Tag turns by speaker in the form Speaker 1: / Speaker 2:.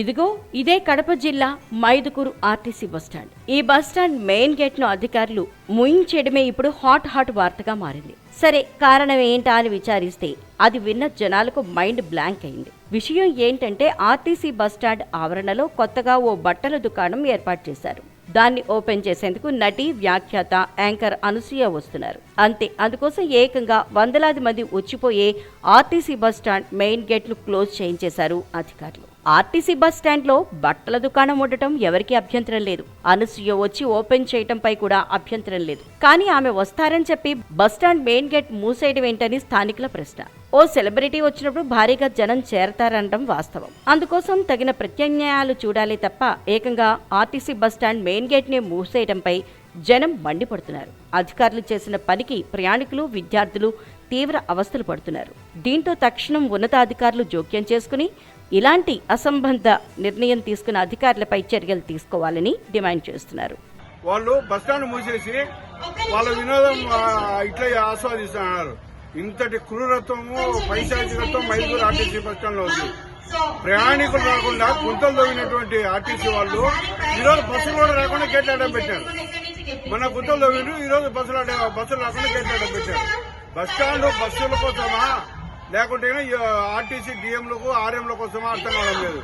Speaker 1: ఇదిగో ఇదే కడప జిల్లా మైదుకూరు ఆర్టీసీ బస్టాండ్ ఈ బస్టాండ్ మెయిన్ గేట్ను అధికారులు ముయించేయడమే ఇప్పుడు హాట్ హాట్ వార్తగా మారింది. సరే కారణం ఏంటా అని విచారిస్తే అది విన్న జనాలకు మైండ్ బ్లాంక్ అయింది. విషయం ఏంటంటే ఆర్టీసీ బస్టాండ్ ఆవరణలో కొత్తగా ఓ బట్టల దుకాణం ఏర్పాటు చేశారు. దాన్ని ఓపెన్ చేసేందుకు నటి వ్యాఖ్యాత యాంకర్ అనసూయ వస్తున్నారు. అంతే అందుకోసం ఏకంగా వందలాది మంది వచ్చిపోయే ఆర్టీసీ బస్ స్టాండ్ మెయిన్ గేట్లు క్లోజ్ చేయించేశారు అధికారులు. ఆర్టీసీ బస్ స్టాండ్లో బట్టల దుకాణం ఉండటం ఎవరికీ అభ్యంతరం లేదు. అనసూయ వచ్చి ఓపెన్ చేయటంపై కూడా అభ్యంతరం లేదు. కానీ ఆమె వస్తారని చెప్పి బస్ స్టాండ్ మెయిన్ గేట్ మూసేయడం ఏంటని స్థానికుల ప్రశ్న. ఓ సెలబ్రిటీ వచ్చినప్పుడు భారీగా జనం చేరతారనడం వాస్తవం. అందుకోసం తగిన ప్రత్యామ్నాయాలు చూడాలి తప్ప ఏకంగా ఆర్టీసీ బస్ స్టాండ్ మెయిన్ గేట్నే మూసేయడంపై జనం మండిపడుతున్నారు. అధికారులు చేసిన పనికి ప్రయాణికులు విద్యార్థులు తీవ్ర అవస్థలు పడుతున్నారు. దీంతో తక్షణం ఉన్నతాధికారులు జోక్యం చేసుకుని ఇలాంటి అసంబద్ధ నిర్ణయం తీసుకున్న అధికారులపై చర్యలు తీసుకోవాలని డిమాండ్ చేస్తున్నారు.
Speaker 2: వాళ్ళు బస్టాండ్ మూసేసి వాళ్ళ వినోదం ఇట్లా ఆస్వాదిస్తున్నారు. ఇంతటి క్రూరత్వము పైశాచికత్వం మైసూరు ఆర్టీసీ బస్టాండ్లో ఉంది. ప్రయాణికులు రాకుండా గుంతలు తవ్వినటువంటి ఆర్టీసీ వాళ్ళు ఈరోజు బస్సులు కూడా రాకుండా గేట్లాడడం పెట్టారు. మన గుంతలు తవ్విండ్రు ఈ రోజు బస్సులు బస్సులు రాకుండా గేట్లాడడం పెట్టారు. బస్టాండ్ బస్సుల కోసమా? లేకుంటే ఆర్టీసీ డిఎంలకు ఆర్ఎంల కోసమా? అర్థం కావడం లేదు.